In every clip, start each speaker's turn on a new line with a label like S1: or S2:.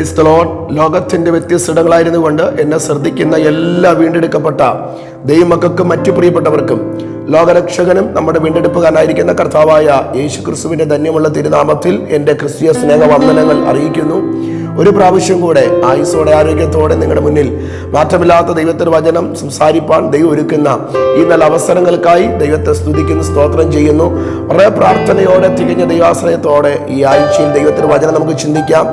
S1: ക്രൈസ്തലോൺ ലോകത്തിന്റെ വ്യത്യസ്തങ്ങളായിരുന്നു കൊണ്ട് എന്നെ ശ്രദ്ധിക്കുന്ന എല്ലാ വീണ്ടെടുക്കപ്പെട്ട ദൈവമക്കൾക്കും മറ്റു പ്രിയപ്പെട്ടവർക്കും ലോകരക്ഷകനും നമ്മുടെ വീണ്ടെടുപ്പുകാരനായിരിക്കുന്ന കർത്താവായ യേശു ക്രിസ്തുവിന്റെ ധന്യമുള്ള തിരുനാമത്തിൽ എന്റെ ക്രിസ്തീയ സ്നേഹവന്ദനങ്ങൾ അറിയിക്കുന്നു. ഒരു പ്രാവശ്യം കൂടെ ആയുസോടെ ആരോഗ്യത്തോടെ നിങ്ങളുടെ മുന്നിൽ മാറ്റമില്ലാത്ത ദൈവത്തിന് വചനം സംസാരിപ്പാൻ ദൈവം ഒരുക്കുന്ന ഈ നല്ല അവസരങ്ങൾക്കായി ദൈവത്തെ സ്തുതിക്കുന്നു സ്തോത്രം ചെയ്യുന്നു. വളരെ പ്രാർത്ഥനയോടെ തികഞ്ഞ ദൈവാശ്രയത്തോടെ ഈ ആഴ്ചയിൽ ദൈവത്തിന് വചനം നമുക്ക് ചിന്തിക്കാം.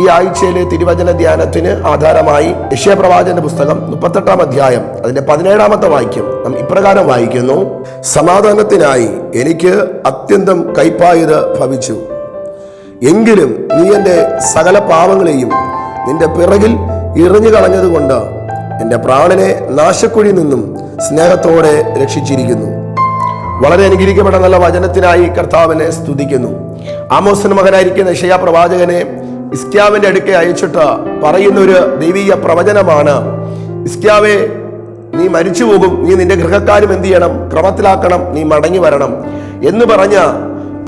S1: ഈ ആഴ്ചയിലെ തിരുവചന ധ്യാനത്തിന് ആധാരമായി യശ്യപ്രവാചന്റെ പുസ്തകം മുപ്പത്തെട്ടാം അധ്യായം അതിന്റെ പതിനേഴാമത്തെ വാക്യം നാം ഇപ്രകാരം വായിക്കുന്നു. സമാധാനത്തിനായി എനിക്ക് അത്യന്തം കൈപ്പായത് ഭവിച്ചു. എങ്കിലും നീ എന്റെ സകല പാവങ്ങളെയും നിന്റെ പിറകിൽ എറിഞ്ഞു കളഞ്ഞതുകൊണ്ട് എന്റെ പ്രാണനെ നാശക്കുഴി നിന്നും സ്നേഹത്തോടെ രക്ഷിച്ചിരിക്കുന്നു. വളരെ അനുഗ്രഹിക്കപ്പെട്ട നല്ല വചനത്തിനായി കർത്താവിനെ സ്തുതിക്കുന്നു. ആമോസിന് മകനായിരിക്കുന്ന യശയാ പ്രവാചകനെ ഇസ്ക്യാവിന്റെ അടുക്കെ അയച്ചിട്ട് പറയുന്ന ഒരു ദൈവീയ പ്രവചനമാണ്. ഇസ്ക്യാവെ നീ മരിച്ചു പോകും നീ നിന്റെ ഗൃഹക്കാരും എന്ത് ചെയ്യണം? ക്രമത്തിലാക്കണം. നീ മടങ്ങി വരണം എന്ന് പറഞ്ഞ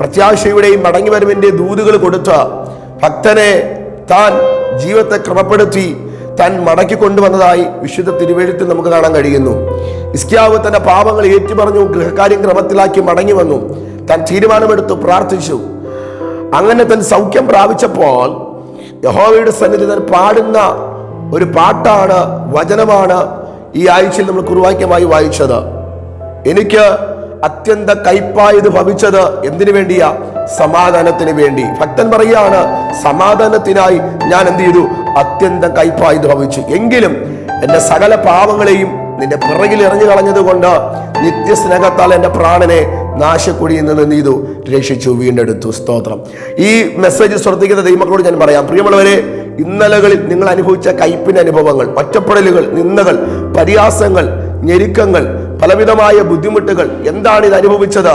S1: പ്രത്യാശയുടെയും മടങ്ങി വരവിന്റെ ദൂതുകൾ കൊടുത്ത ഭക്തനെ താൻ ജീവിതത്തെ ക്രമപ്പെടുത്തി താൻ മടക്കി കൊണ്ടുവന്നതായി വിശുദ്ധ തിരുവഴുത്തിൽ നമുക്ക് കാണാൻ കഴിയുന്നു. ഇസ്ക്യാവ് തന്റെ പാപങ്ങൾ ഏറ്റുപറഞ്ഞു ഗൃഹകാര്യം ക്രമത്തിലാക്കി മടങ്ങി വന്നു. താൻ തീരുമാനമെടുത്തു പ്രാർത്ഥിച്ചു. അങ്ങനെ തൻ സൗഖ്യം പ്രാപിച്ചപ്പോൾ യഹോവയുടെ സന്നിധി താൻ പാടുന്ന ഒരു പാട്ടാണ് വചനമാണ് ഈ ആഴ്ചയിൽ നമ്മൾ കുറുവാക്യമായി വായിച്ചത്. എനിക്ക് അത്യന്ത കൈപ്പായത് ഭവിച്ചത് എന്തിനു വേണ്ടിയാ? സമാധാനത്തിന് വേണ്ടി. ഭക്തൻ പറയുകയാണ് സമാധാനത്തിനായി ഞാൻ എന്ത് ചെയ്തു? അത്യന്തം കൈപ്പായത് ഭവിച്ചു. എങ്കിലും എന്റെ സകല പാവങ്ങളെയും നിന്റെ പിറകിൽ എറിഞ്ഞു കളഞ്ഞത് കൊണ്ട് നിത്യസ്നേഹത്താൽ എന്റെ പ്രാണനെ നാശക്കുഴിയിൽ നിന്ന് ചെയ്തു? രക്ഷിച്ചു വീണ്ടെടുത്തു. സ്തോത്രം. ഈ മെസ്സേജ് ശ്രദ്ധിക്കുന്ന ദൈവങ്ങളോട് ഞാൻ പറയാം. പ്രിയമുള്ളവരെ ഇന്നലകളിൽ നിങ്ങൾ അനുഭവിച്ച കയ്പിന്റെ അനുഭവങ്ങൾ ഒറ്റപ്പെടലുകൾ നിന്ദകൾ പരിഹാസങ്ങൾ ഞെരുക്കങ്ങൾ പലവിധമായ ബുദ്ധിമുട്ടുകൾ. എന്താണ് ഇത് അനുഭവിച്ചത്?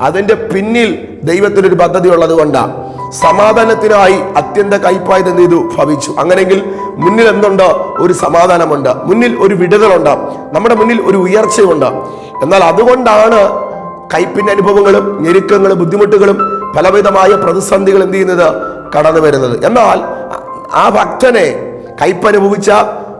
S1: അതിന്റെ പിന്നിൽ ദൈവത്തിനൊരു പദ്ധതി ഉള്ളത് കൊണ്ടാണ് സമാധാനത്തിനായി അത്യന്ത കൈപ്പായത് എന്ത് ചെയ്തു? ഭവിച്ചു. അങ്ങനെങ്കിൽ മുന്നിൽ എന്തുണ്ട്? ഒരു സമാധാനമുണ്ട്. മുന്നിൽ ഒരു വിടുതലുണ്ട്. നമ്മുടെ മുന്നിൽ ഒരു ഉയർച്ചയുണ്ട്. എന്നാൽ അതുകൊണ്ടാണ് കയ്പിന്റെ അനുഭവങ്ങളും ഞെരുക്കങ്ങളും ബുദ്ധിമുട്ടുകളും പലവിധമായ പ്രതിസന്ധികൾ എന്ത് ചെയ്യുന്നത്? കടന്നു വരുന്നത്. എന്നാൽ ആ ഭക്തനെ കയ്പനുഭവിച്ച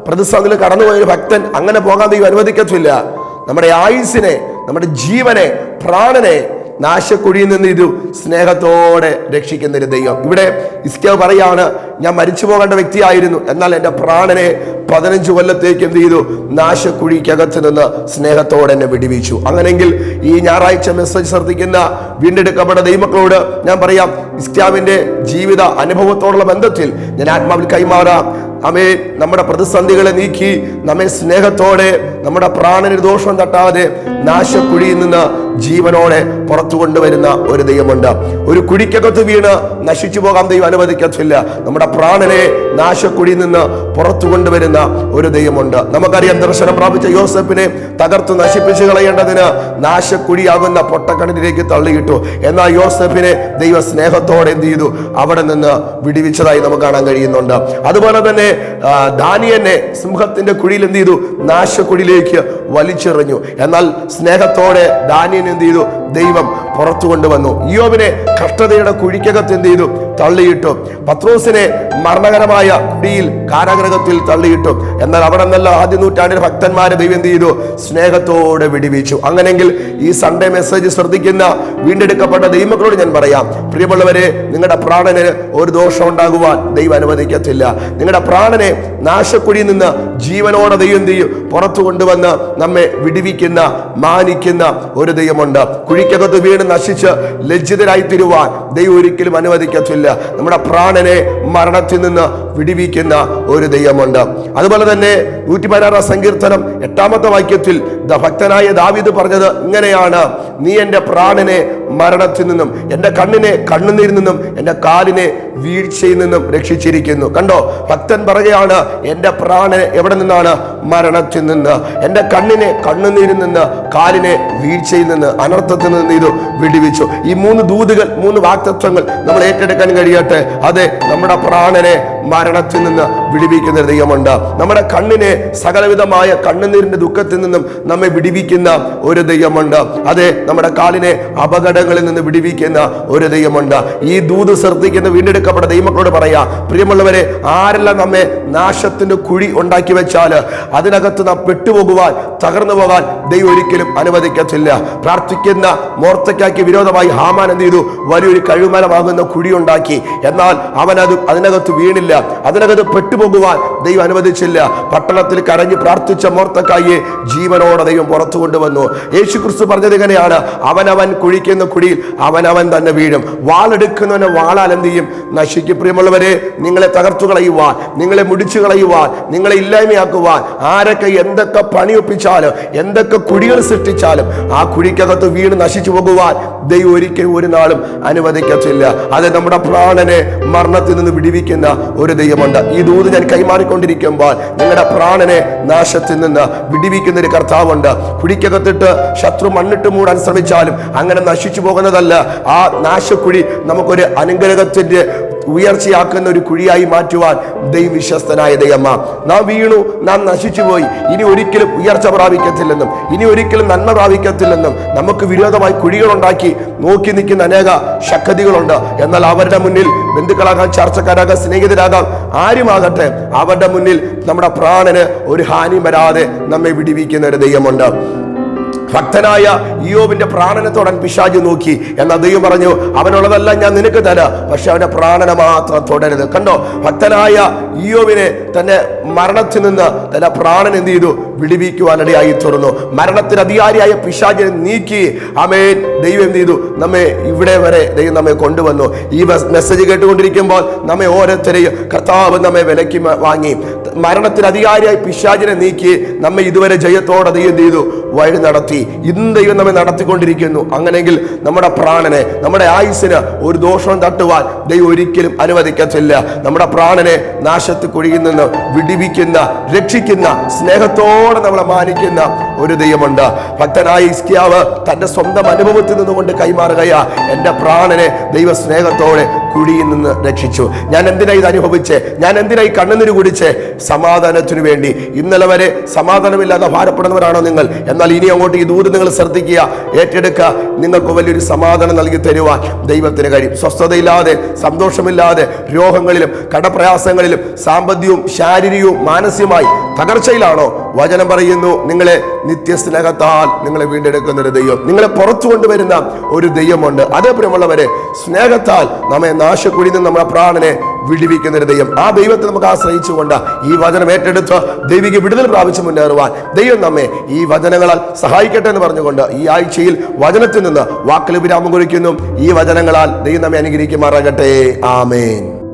S1: പ്രതിസന്ധിയിൽ കടന്നുപോയ ഒരു ഭക്തൻ അങ്ങനെ പോകാൻ ദൈവം അനുവദിക്കത്തില്ല. നമ്മുടെ ആയുസിനെ നമ്മുടെ ജീവനെ പ്രാണനെ നാശക്കുഴിയിൽ നിന്ന് ഇത് സ്നേഹത്തോടെ രക്ഷിക്കുന്ന ഒരു ദൈവം. ഇവിടെ ഇസ്കേവ് പറയാണ് ഞാൻ മരിച്ചു പോകേണ്ട വ്യക്തിയായിരുന്നു. എന്നാൽ എന്റെ പ്രാണനെ പതിനഞ്ച് കൊല്ലത്തേക്ക് എന്ത് ചെയ്തു? നാശക്കുഴിക്കകത്ത് നിന്ന് സ്നേഹത്തോടെ എന്നെ വിടിവിച്ചു. അങ്ങനെങ്കിൽ ഈ ഞായറാഴ്ച മെസ്സേജ് ശ്രദ്ധിക്കുന്ന വീണ്ടെടുക്കപ്പെട്ട ദൈവക്കളോട് ഞാൻ പറയാം ഇസ്ലാമിന്റെ ജീവിത അനുഭവത്തോടുള്ള ബന്ധത്തിൽ ഞാൻ ആത്മാവിൽ കൈമാറാം. നമ്മെ നമ്മുടെ പ്രതിസന്ധികളെ നീക്കി നമ്മെ സ്നേഹത്തോടെ നമ്മുടെ പ്രാണന് ദോഷം തട്ടാതെ നാശക്കുഴിയിൽ നിന്ന് ജീവനോടെ പുറത്തു കൊണ്ടുവരുന്ന ഒരു ദൈവമുണ്ട്. ഒരു കുഴിക്കകത്ത് വീണ് നശിച്ചു പോകാൻ ദൈവം അനുവദിക്കത്തില്ല. നമ്മുടെ പ്രാണനെ നാശക്കുഴിയിൽ നിന്ന് പുറത്തു കൊണ്ടുവരുന്ന ഒരു ദൈവമുണ്ട്. നമുക്കറിയാം ദർശനം പ്രാപിച്ച യോസഫിനെ തകർത്ത് നശിപ്പിച്ചു കളയേണ്ടതിന് നാശക്കുഴിയാകുന്ന പൊട്ടക്കണിലേക്ക് തള്ളിയിട്ടു. എന്നാൽ യോസഫിനെ ദൈവ സ്നേഹത്തോടെ എന്ത് ചെയ്തു? അവിടെ നിന്ന് വിടിവിച്ചതായി നമുക്ക് കാണാൻ കഴിയുന്നുണ്ട്. അതുപോലെ തന്നെ ദാനിയനെ സിംഹത്തിന്റെ കുഴിയിൽ എന്ത് ചെയ്തു? നാശക്കുഴിയിലേക്ക് വലിച്ചെറിഞ്ഞു. എന്നാൽ സ്നേഹത്തോടെ ദാനിയൻ എന്ത് ചെയ്തു? ദൈവം പുറത്തു കൊണ്ടുവന്നു യോബിനെ കഷ്ടതയുടെ കുഴിക്കകത്ത് എന്ത് ചെയ്തു? തള്ളിയിട്ടു. പത്രോസിനെ മരണകരമായ കുടിയിൽ കാരാഗ്രഹത്തിൽ തള്ളിയിട്ടു. എന്നാൽ അവിടെ നിന്നല്ല ആദ്യ നൂറ്റാണ്ടിൽ ഭക്തന്മാരെ ദൈവം ചെയ്തു? സ്നേഹത്തോടെ വിടിവിച്ചു. അങ്ങനെങ്കിൽ ഈ സൺഡേ മെസ്സേജ് ശ്രദ്ധിക്കുന്ന വീണ്ടെടുക്കപ്പെട്ട ദൈവങ്ങളോട് ഞാൻ പറയാം. പ്രിയമുള്ളവരെ നിങ്ങളുടെ പ്രാണന് ഒരു ദോഷം ഉണ്ടാകുവാൻ ദൈവം അനുവദിക്കത്തില്ല. നിങ്ങളുടെ പ്രാണനെ നാശക്കുഴിയിൽ നിന്ന് ജീവനോടെ ദൈവം ചെയ്യും? പുറത്തു കൊണ്ടുവന്ന് നമ്മെ വിടിവിക്കുന്ന മാനിക്കുന്ന ഒരു ദൈവമുണ്ട്. കുഴിക്കകത്ത് വീണ് നശിച്ച് ലജ്ജിതരായി തീരുവാൻ ദൈവം ഒരിക്കലും അനുവദിക്കത്തില്ല. നമ്മുടെ പ്രാണനെ മരണത്തിൽ നിന്ന് വിടിവിക്കുന്ന ഒരു ദൈവമുണ്ട്. അതുപോലെ തന്നെ നൂറ്റി പതിനാറാം സങ്കീർത്തനം എട്ടാമത്തെ വാക്യത്തിൽ ഭക്തനായ ദാവിദ് പറഞ്ഞത് ഇങ്ങനെയാണ്. നീ എന്റെ പ്രാണനെ മരണത്തിൽ നിന്നും എന്റെ കണ്ണിനെ കണ്ണുനീരിൽ നിന്നും എന്റെ കാലിനെ വീഴ്ചയിൽ നിന്നും രക്ഷിച്ചിരിക്കുന്നു. കണ്ടോ? ഭക്തൻ പറയുകയാണ് എന്റെ പ്രാണനെ എവിടെ നിന്നാണ്? മരണത്തിൽ നിന്ന്. എന്റെ കണ്ണിനെ കണ്ണുനീരിൽ നിന്ന് കാലിനെ വീഴ്ചയിൽ നിന്ന് അനർത്ഥത്തിൽ നിന്ന് ഇത് വിടിവിച്ചു. ഈ മൂന്ന് ദൂതുകൾ മൂന്ന് വാക്തത്വങ്ങൾ നമ്മൾ ഏറ്റെടുക്കാൻ കഴിയട്ടെ. അതെ നമ്മുടെ പ്രാണനെ മരണത്തിൽ നിന്ന് വിടിവിക്കുന്ന ദൈവമുണ്ട്. നമ്മുടെ കണ്ണിനെ സകലവിധമായ കണ്ണുനീരിന്റെ ദുഃഖത്തിൽ നിന്നും നമ്മെ വിടിവിക്കുന്ന ഒരു ദൈവമുണ്ട്. അതെ നമ്മുടെ കാലിനെ അപകടങ്ങളിൽ നിന്ന് വിടിവിക്കുന്ന ഒരു ദൈവമുണ്ട്. ഈ ദൂത് ശ്രദ്ധിക്കുന്ന വീണ്ടെടുക്കപ്പെട്ട ദൈവങ്ങളോട് പറയാ പ്രിയമുള്ളവരെ ആരെല്ലാം നമ്മെ നാശത്തിന്റെ കുഴി ഉണ്ടാക്കി വെച്ചാൽ അതിനകത്ത് നാം പെട്ടുപോകുവാൻ തകർന്നു പോകാൻ ദൈവം ഒരിക്കലും അനുവദിക്കത്തില്ല. പ്രാർത്ഥിക്കുന്ന മോർത്തയ്ക്കാക്കി വിരോധമായി ഹാമാൻ എന്ത് ചെയ്തു? വലിയൊരു കഴിമരമാകുന്ന കുഴി ഉണ്ടാക്കി. എന്നാൽ അവൻ അത് അതിനകത്ത് വീണില്ല. അതിനകത്ത് പെട്ടുപോകുവാൻ ദൈവം അനുവദിച്ചില്ല. പട്ടണത്തിൽ കരഞ്ഞു പ്രാർത്ഥിച്ച മോർത്തക്കായെ ജീവനോടെ ദൈവം പുറത്തു കൊണ്ടുവന്നു. യേശു ക്രിസ്തു പറഞ്ഞത് ഇങ്ങനെയാണ്. അവനവൻ കുഴിക്കുന്ന കുഴിയിൽ അവനവൻ തന്നെ വീഴും. വാളെടുക്കുന്നവനെ വാളാൽ എന്ത് ചെയ്യും? നശിക്ക്. പ്രിയമുള്ളവരെ നിങ്ങളെ തകർത്തു കളയുവാൻ നിങ്ങളെ മുടിച്ചു കളയുവാൻ നിങ്ങളെ ഇല്ലായ്മയാക്കുവാൻ ആരൊക്കെ എന്തൊക്കെ പണിയൊപ്പിച്ചാലും എന്തൊക്കെ കുഴികൾ സൃഷ്ടിച്ചാലും ആ കുഴിക്കകത്ത് വീണ് നശിച്ചു പോകുവാൻ ദൈവം ഒരിക്കലും ഒരു നാളും അനുവദിക്കത്തില്ല. അത് നമ്മുടെ പ്രാണനെ മരണത്തിൽ നിന്ന് വിടിവിക്കുന്ന ഒരു ദൈവമുണ്ട്. ഈ ദൂത് ഞാൻ കൈമാറിക്കൊണ്ടിരിക്കുമ്പോൾ നിങ്ങളുടെ പ്രാണനെ നാശത്തിൽ നിന്ന് വിടിവിക്കുന്ന ഒരു കർത്താവുണ്ട്. കുഴിക്കകത്തിട്ട് ശത്രു മണ്ണിട്ട് മൂടാൻ ശ്രമിച്ചാലും അങ്ങനെ നശിച്ചു പോകുന്നതല്ല. ആ നാശക്കുഴി നമുക്കൊരു അനുഗ്രഹത്തിന്റെ ഉയർച്ചയാക്കുന്ന ഒരു കുഴിയായി മാറ്റുവാൻ ദൈവം വിശ്വസ്തനായ ദൈവമ്മ നാം വീണു നാം നശിച്ചുപോയി. ഇനി ഒരിക്കലും ഉയർച്ച പ്രാപിക്കത്തില്ലെന്നും ഇനി ഒരിക്കലും നന്മ പ്രാപിക്കത്തില്ലെന്നും നമുക്ക് വിരോധമായി കുഴികളുണ്ടാക്കി നോക്കി നിൽക്കുന്ന അനേക ശക്തികളുണ്ട്. എന്നാൽ അവരുടെ മുന്നിൽ ബന്ധുക്കളാകാം ചർച്ചക്കാരാകാം സ്നേഹിതരാകാം ആരുമാകട്ടെ അവരുടെ മുന്നിൽ നമ്മുടെ പ്രാണന് ഒരു ഹാനി വരാതെ നമ്മെ വിടിവിക്കുന്ന ഒരു ദൈവമുണ്ട്. ഭക്തനായ യോബിന്റെ പ്രാണനെ തൊടാൻ പിശാജ് നോക്കി. എന്നാൽ ദൈവം പറഞ്ഞു അവനുള്ളതെല്ലാം ഞാൻ നിനക്ക് തരാം. പക്ഷെ അവന്റെ പ്രാണന മാത്രം തുടരുത്. കണ്ടോ? ഭക്തനായ ഇയോബിനെ തന്നെ മരണത്തിൽ നിന്ന് തന്റെ പ്രാണൻ എന്ത് ചെയ്തു? വിടിവിക്കുവാനിടയായി തുറന്നു മരണത്തിന് അധികാരിയായ പിശാചിനെ നീക്കി. അമേ ദൈവം എന്ത് ചെയ്തു? നമ്മെ ഇവിടെ വരെ ദൈവം നമ്മെ കൊണ്ടുവന്നു. ഈ മെസ്സേജ് കേട്ടുകൊണ്ടിരിക്കുമ്പോൾ നമ്മെ ഓരോരുത്തരെയും കർത്താവ് നമ്മെ വിലക്കി വാങ്ങി. മരണത്തിന് അധികാരിയായി പിശാചിനെ നീക്കി. നമ്മെ ഇതുവരെ ജയത്തോടെ ദൈവം എന്ത് ചെയ്തു? വഴി നടത്തി. ഇന്ന് ദൈവം നമ്മെ നടത്തിക്കൊണ്ടിരിക്കുന്നു. അങ്ങനെങ്കിൽ നമ്മുടെ പ്രാണനെ നമ്മുടെ ആയുസ്സിന് ഒരു ദോഷം തട്ടുവാൻ ദൈവം ഒരിക്കലും അനുവദിക്കത്തില്ല. നമ്മുടെ പ്രാണനെ നാശത്ത് കുഴിയിൽ നിന്ന് വിടിവിക്കുന്ന രക്ഷിക്കുന്ന സ്നേഹത്തോടെ നമ്മളെ മാനിക്കുന്ന ഒരു ദൈവമുണ്ട്. ഭക്തനായ ഇസ്കിയാവ് തന്റെ സ്വന്തം അനുഭവത്തിൽ നിന്നുകൊണ്ട് കൈമാറുകയാ. എന്റെ പ്രാണനെ ദൈവ സ്നേഹത്തോടെ കുഴിയിൽ നിന്ന് രക്ഷിച്ചു. ഞാൻ എന്തിനായി ഇത് അനുഭവിച്ചേ? ഞാൻ എന്തിനായി കണ്ണുനീര് കുടിച്ചേ? സമാധാനത്തിനു വേണ്ടി. ഇന്നലെ വരെ സമാധാനമില്ലാതെ ഭാരപ്പെടുന്നവരാണോ നിങ്ങൾ? എന്നാൽ ഇനി അങ്ങോട്ട് ഈ ദൂരം നിങ്ങൾ ശ്രദ്ധിക്കുക. ഏറ്റെടുക്കുക. നിങ്ങൾക്ക് വലിയൊരു സമാധാനം നൽകി തരുവാൻ ദൈവത്തിന് കഴിയും. സ്വസ്ഥതയില്ലാതെ സന്തോഷമില്ലാതെ രോഗങ്ങളിലും കടപ്രയാസങ്ങളിലും സാമ്പത്തികവും ശാരീരികവും മാനസികമായി തകർച്ചയിലാണോ? വചനം പറയുന്നു നിങ്ങളെ നിത്യസ്നേഹത്താൽ നിങ്ങളെ വീണ്ടെടുക്കുന്ന ഒരു ദൈവം. നിങ്ങളെ പുറത്തു കൊണ്ടുവരുന്ന ഒരു ദൈവമുണ്ട്. അതേ പ്രിയമുള്ളവരെ സ്നേഹത്താൽ നമ്മെ നാശക്കുഴിയിൽ നിന്ന് നമ്മുടെ പ്രാണനെ വിടിവിക്കുന്ന ഒരു ദൈവം. ആ ദൈവത്തെ നമുക്ക് ആശ്രയിച്ചുകൊണ്ട് ഈ വചനം ഏറ്റെടുത്ത് ദൈവിക വിടുതൽ പ്രാപിച്ച് മുന്നേറുവാൻ ദൈവം നമ്മെ ഈ വചനങ്ങളാൽ സഹായിക്കട്ടെ എന്ന് പറഞ്ഞുകൊണ്ട് ഈ ആഴ്ചയിൽ വചനത്തിൽ നിന്ന് വാക്കൽ വിരാമം കുറിക്കുന്നു. ഈ വചനങ്ങളാൽ ദൈവം നമ്മെ അനുഗ്രഹിക്കുമാറാകട്ടെ. ആമേൻ.